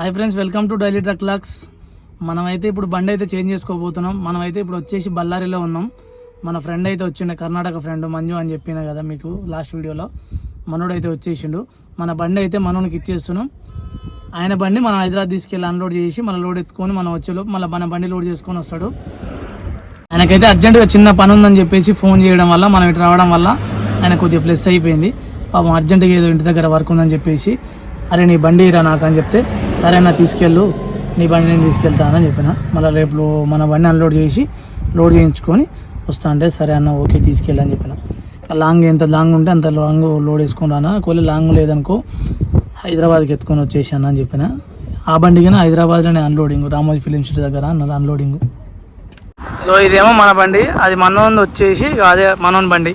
Hi friends welcome to daily truck lakhs మనమైతే ఇప్పుడు బండి అయితే చేంజ్ చేసుకోబోతున్నాం. మనమైతే ఇప్పుడు వచ్చేసి బళ్ళారిలో ఉన్నాం. మన ఫ్రెండ్ అయితే వచ్చిండే కర్ణాటక ఫ్రెండ్ మంజు అని చెప్పిన కదా మీకు లాస్ట్ వీడియోలో. మనోడు అయితే వచ్చేసిండు. మన బండి అయితే మనోనికి ఇచ్చేస్తున్నాం. ఆయన బండి మనం హైదరాబాద్ తీసుకెళ్ళి అన్లోడ్ చేసి మన లోడ్ ఎత్తుకొని మనం వచ్చేలోపు మళ్ళీ మన బండి లోడ్ చేసుకొని వస్తాడు. ఆయనకైతే అర్జెంటుగా చిన్న పని ఉందని చెప్పేసి ఫోన్ చేయడం వల్ల మనం ఇటు రావడం వల్ల ఆయన కొద్దిగా ప్లస్ అయిపోయింది. పాపం అర్జెంటుగా ఏదో ఇంటి దగ్గర వర్క్ ఉందని చెప్పేసి అరే నీ బండి రా నాకు అని చెప్తే సరే అన్న తీసుకెళ్ళు నీ బండి నేను తీసుకెళ్తానని చెప్పిన. మళ్ళీ రేపు మన బండి అన్లోడ్ చేసి లోడ్ చేయించుకొని వస్తా అంటే సరే అన్న ఓకే తీసుకెళ్ళని చెప్పిన. లాంగ్ ఎంత లాంగ్ ఉంటే అంత లాంగ్ లోడ్ వేసుకుని రానా? ఒకవేళ లాంగ్ లేదనుకో హైదరాబాద్కి ఎత్తుకొని వచ్చేసాను అని చెప్పిన. ఆ బండికైనా హైదరాబాద్లోనే అన్లోడింగ్ రామోజీ ఫిలిం సిటీ దగ్గర అన్నది అన్లోడింగ్ ఇదేమో మన బండి. అది మనోన్ వచ్చేసి అదే మనోన్ బండి.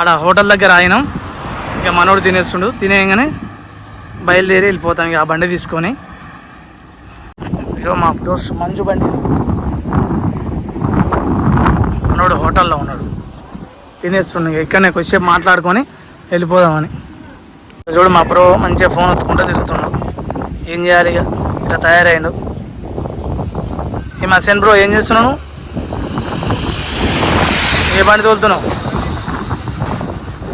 ఆడ హోటల్ దగ్గర ఆగినాం. ఇక మనోడు తినేస్తుండు. తినేయంగానే బయలుదేరి వెళ్ళిపోతాం ఇక ఆ బండి తీసుకొని. ఇగో మా దోస్త్ మంజు బండి. ఉన్నాడు హోటల్లో ఉన్నాడు. తినేస్తుండు ఇక ఇక్కడనే కొద్దిసేపు మాట్లాడుకొని వెళ్ళిపోదామని. చూడు మా బ్రో మంచిగా ఫోన్ ఎత్తుకుంటూ తిరుగుతున్నాడు ఏం చేయాలి ఇక? ఇట్లా తయారైండు. ఈ మా సెన్ బ్రో ఏం చేస్తున్నాను ఏ బండి తోలుతున్నావు?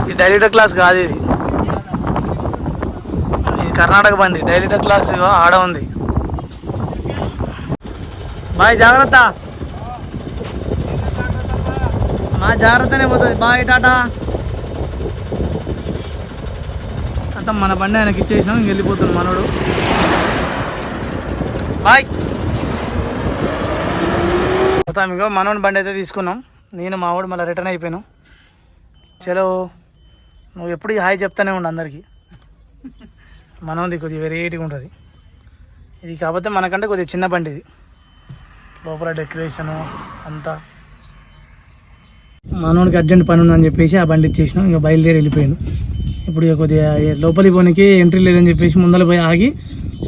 ఇది డైరెక్టర్ క్లాస్ కాదు ఇది. కర్ణాటక బండి డైలీ క్లాస్ ఆడ ఉంది. బాయ్ జాగ్రత్త. మా జాగ్రత్తనే పోతుంది. Bye tata. అంత మన బండి ఆయనకి ఇచ్చేసినాం ఇంక వెళ్ళిపోతుంది మనోడు. బాయ్. మొత్తం ఇగో మనోని బండి అయితే తీసుకున్నాం. నేను మా వాడు మళ్ళీ రిటర్న్ అయిపోయాను. చలో నువ్వు ఎప్పుడు హాయ్ చెప్తానే ఉండు అందరికీ. మనోది కొద్దిగా వెరైటీగా ఉంటుంది. ఇది కాకపోతే మనకంటే కొద్దిగా చిన్న బండి ఇది. లోపల డెకరేషను అంతా. మనోడికి అర్జెంట్ పని ఉందని చెప్పేసి ఆ బండి ఇచ్చేసినాం. ఇంకా బయలుదేరి వెళ్ళిపోయాను ఇప్పుడు ఇక కొద్దిగా లోపలికి పోనీకి ఎంట్రీ లేదని చెప్పేసి ముందర పోయి ఆగి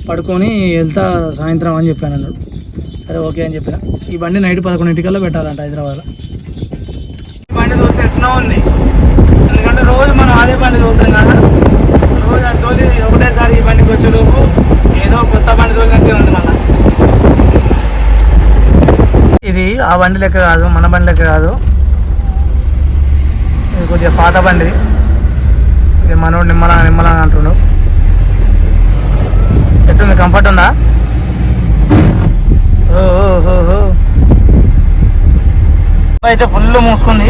పడుకొని వెళ్తా సాయంత్రం అని చెప్పాను అన్నాడు. సరే ఓకే అని చెప్పిన. ఈ బండి నైట్ పదకొండింటికల్లా పెట్టాలంట హైదరాబాద్లో. ఈ బండి చూస్తే ఎట్లా ఉంది? ఎందుకంటే రోజు మనం అదే బండి చూస్తాం కదా. తోలి ఒకటేసారి ఈ బండికి వచ్చేలోపు ఏదో కొత్త బండి తోలినట్టే ఉంది మళ్ళీ. ఇది ఆ బండి లెక్క కాదు మన బండి లెక్క కాదు. ఇది కొద్దిగా పాత బండి. ఇది మనోడు నిమ్మలా నిమ్మలా అంటుండు. ఎట్టుంది కంఫర్ట్ ఉందా? ఓహో అయితే ఫుల్ మూసుకుంది.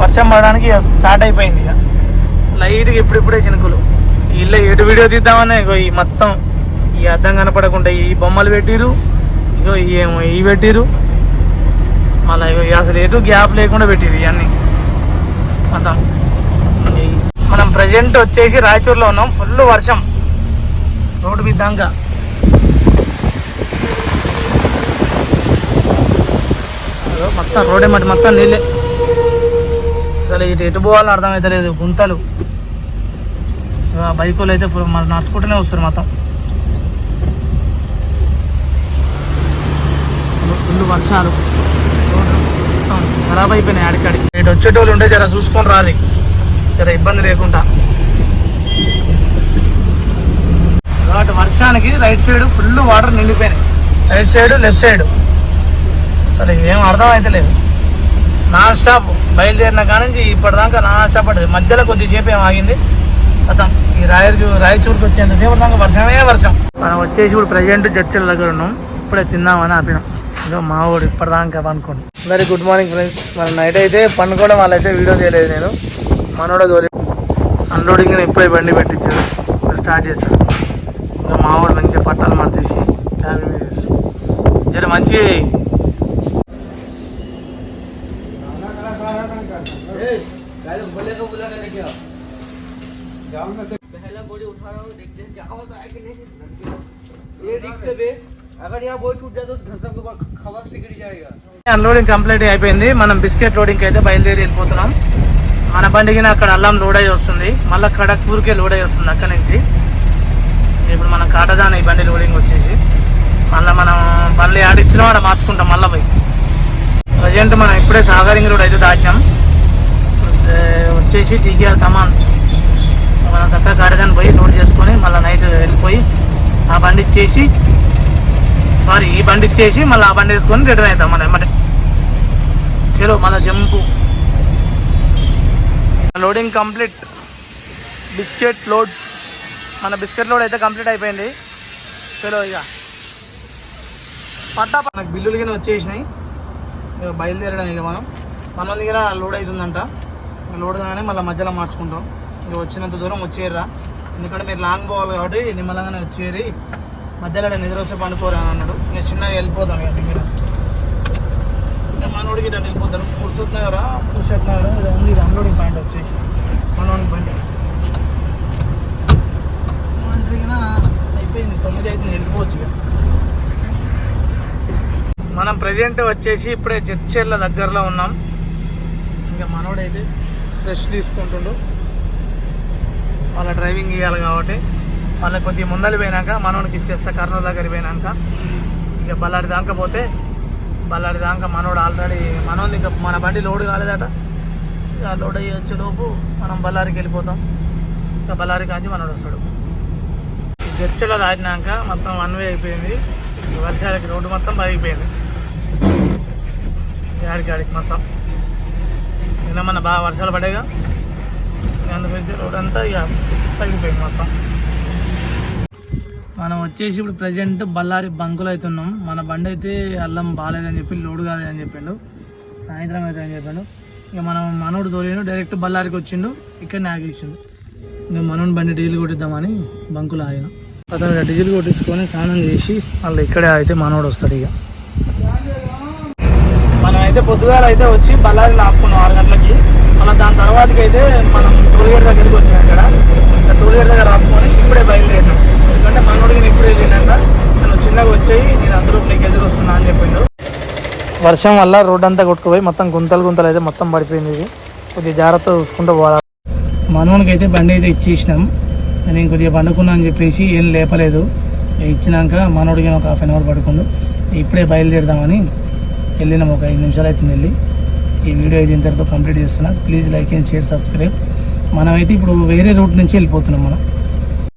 వర్షం పడడానికి స్టార్ట్ అయిపోయింది ఇక. లైట్గా ఇప్పుడిప్పుడే చినుకులు. వీళ్ళ ఎటు వీడియో తీద్దామని ఇగో ఈ మొత్తం ఈ అద్దం కనపడకుండా ఈ బొమ్మలు పెట్టిరు ఇగో ఏమో ఇవి పెట్టిరు మళ్ళీ ఇగో ఈ అసలు ఎటు గ్యాప్ లేకుండా పెట్టిరు ఇవన్నీ మొత్తం మనం ప్రజెంట్ వచ్చేసి రాయచూర్లో ఉన్నాం. ఫుల్ వర్షం. రోడ్డు మీద దాకా మొత్తం రోడ్ ఏమంటే మొత్తం నీళ్ళే. అసలు ఇటు ఎటు పోవాలని అర్థమవుతలేదు గుంతలు. బైకులు అయితే మన నడుచుకుంటూనే వస్తారు మొత్తం. ఫుల్ వర్షాలు. ఖరాబ్ అయిపోయినాయి అడికడికి ఇటు వచ్చేటోళ్ళు ఉంటే జర చూసుకొని రాలి జర ఇబ్బంది లేకుండా. కాబట్టి వర్షానికి right side full water నిండిపోయినాయి. Right side left side. సరే ఏం అర్థం అయితే లేదు. నాన్ స్టాప్ బయలుదేరిన కానించి ఇప్పటిదాకా నాన్ స్టాప్ పడ్డది. మధ్యలో కొద్దిసేపు ఏం ఆగింది? మొత్తం ఈ రాయచూ రాయచూరుకి వచ్చేంతసేపు దాకా వర్షమే వర్షం. మనం వచ్చేసి ఇప్పుడు ప్రజెంట్ చర్చల దగ్గర ఉన్నాం. ఇప్పుడే తిందామని ఆపినాం. ఇదో మా ఊడు ఇప్పటిదాకా అనుకోండి వెరీ గుడ్ మార్నింగ్ ఫ్రెండ్స్ మన నైట్ అయితే పండుకోవడం వాళ్ళైతే వీడియో చేయలేదు నేను. మనోడే తోలి అన్లోడింగ్ ఇప్పుడే బండి పెట్టించాడు. స్టార్ట్ చేస్తాడు. ఇంకా మా వాడు మంచిగా పట్టాలు మార్చేసి మీద వేస్తాడు. జర మంచి पहला बोरी उठा रहा हूँ देखते हैं क्या होता है कि नहीं ये रिक्स है बे अगर यहाँ बोरी टूट जाए तो घंटा के ऊपर खबर से गिर जाएगा అన్లోడింగ్ కంప్లీట్ అయిపోయింది మనం బిస్కెట్ లోడింగ్ అయితే బయలుదేరి వెళ్ళిపోతున్నాం మన బండికి అక్కడ అల్లం లోడ్ అయ్యి వస్తుంది మళ్ళీ ఖడక్పూర్కే లోడ్ అయ్యి వస్తుంది అక్కడ నుంచి ఇప్పుడు మనం కాటదాన ఈ బండి లోడింగ్ వచ్చేసి మళ్ళీ మనం బండ్లు ఆడిచ్చినా ఆడ మార్చుకుంటాం మళ్ళీ పోయి ప్రజెంట్ మనం ఇప్పుడే సాగరింగ్ రోడ్ అయితే దాచాం ఏ, వచ్చేసి టీకేఆర్ కమాన్ మనం చక్కగా కాటదాన్ని పోయి లోడ్ చేసుకొని మళ్ళీ నైట్ వెళ్ళిపోయి ఆ బండి ఇచ్చేసి సారీ ఈ బండి ఇచ్చేసి మళ్ళీ ఆ బండి వేసుకొని రిటర్న్ అవుతాం మన ఎమ్మటే. చలో మళ్ళీ jump. Loading complete biscuit load మన బిస్కెట్ లోడ్ అయితే కంప్లీట్ అయిపోయింది. చలో ఇక. పట్టా మనకు బిల్లులు కింద వచ్చేసినాయి. ఇక బయలుదేరడం ఇక మనం. మన దగ్గర లోడ్ అవుతుందంట. లోడ్ కాగానే మళ్ళీ మధ్యలో మార్చుకుంటాం. ఇక వచ్చినంత దూరం వచ్చేయరా ఎందుకంటే మీరు లాంగ్ పోవాలి కాబట్టి నిమ్మలంగానే వచ్చేరి. మధ్యలో నిద్ర వస్తే పండుకోరా అని అన్నాడు. నేను చిన్నగా వెళ్ళిపోతాం ఇక దగ్గర. ఇంకా మనోడికి ఇట్లా వెళ్ళిపోతారు పురుషోత్ నగరా పురుషోత్ నగరా ఇది ఉంది ఇది అన్లోడింగ్ పాయింట్ వచ్చేసి. అన్లోడింగ్ పాయింట్ అయిపోయింది. తొమ్మిది అయితే వెళ్ళిపోవచ్చు ఇక. మనం ప్రజెంట్ వచ్చేసి ఇప్పుడే జడ్చెర్ల దగ్గరలో ఉన్నాం. ఇంకా మనోడైతే రెస్ట్ తీసుకుంటుండు. వాళ్ళ డ్రైవింగ్ ఇవ్వాలి కాబట్టి వాళ్ళ కొద్దిగా ముందలు పోయినాక మనోడికి ఇచ్చేస్తా కర్నూలు దగ్గర పోయినాక. ఇక బళ్ళారి దాకా పోతే బళ్ళారి దాకా మనోడు ఆల్రెడీ మనోది ఇంకా మన బండి లోడ్ కాలేదట. ఇక లోడ్ అయ్యి వచ్చేలోపు మనం బళ్ళారికి వెళ్ళిపోతాం. ఇక బళ్ళారి కాంచి మనోడు వస్తాడు. ఈ దాటినాక మొత్తం వన్ వే అయిపోయింది. వర్షాలకి రోడ్డు మొత్తం పగిపోయింది గాడికి గాడికి మొత్తం. నిన్న మన బాగా వర్షాలు పడేగా అందుగురించి రోడ్ అంతా ఇక తగ్గిపోయింది మొత్తం. మనం వచ్చేసి ఇప్పుడు ప్రజెంట్ బళ్ళారి బంకులు అవుతున్నాం మన బండి అయితే అల్లం బాగాలేదని చెప్పి లోడు కాలేదని చెప్పిండు. సాయంత్రం అయితే అని చెప్పాడు. ఇక మనం మనోడు తోలిండు డైరెక్ట్ బళ్ళారికి వచ్చిండు. ఇక్కడ ఆగేసిండు. ఇంకా మనోడు బండి డీజిల్ కొట్టిద్దామని బంకులు ఆగిన. అతను డీజిల్ కొట్టించుకొని స్నానం చేసి వాళ్ళు ఇక్కడే అయితే మనోడు వస్తాడు ఇక. మనం అయితే పొద్దుగాల అయితే వచ్చి బళ్ళారి ఆపుకున్నాం ఆరు గంటలకి. మళ్ళీ దాని తర్వాతకి అయితే మనం టోల్గేట్ దగ్గరికి వచ్చినాం ఇక్కడ. ఇంకా టోల్గేట్ దగ్గర ఆపుకొని ఇప్పుడే బయలుదేరినాం. ఎందుకంటే మనోడికి నేను ఇప్పుడే వెళ్ళినాక నేను చిన్నగా వచ్చాయి నేను అందరూ నీకు ఎదురు వస్తున్నా అని చెప్పిండు. వర్షం వల్ల రోడ్ అంతా కొట్టుకుపోయి మొత్తం గుంతలు గుంతలు అయితే మొత్తం పడిపోయింది ఇది. కొద్దిగా జాగ్రత్త చూసుకుంటూ పోవాలి. మనోనికి అయితే బండి అయితే ఇచ్చేసినాం. నేను కొద్దిగా పండుకున్నా అని చెప్పేసి ఏం లేపలేదు. ఇచ్చినాక మనోడికి ఒక హాఫ్ అన్ అవర్ పడుకుండు. ఇప్పుడే బయలుదేరదామని వెళ్ళినాం. ఒక ఐదు నిమిషాలు అవుతుంది వెళ్ళి. ఈ వీడియో అయితే ఇంతటితో కంప్లీట్ చేస్తున్నా. Please like and share subscribe. మనమైతే ఇప్పుడు వేరే రూట్ నుంచి వెళ్ళిపోతున్నాం మనం.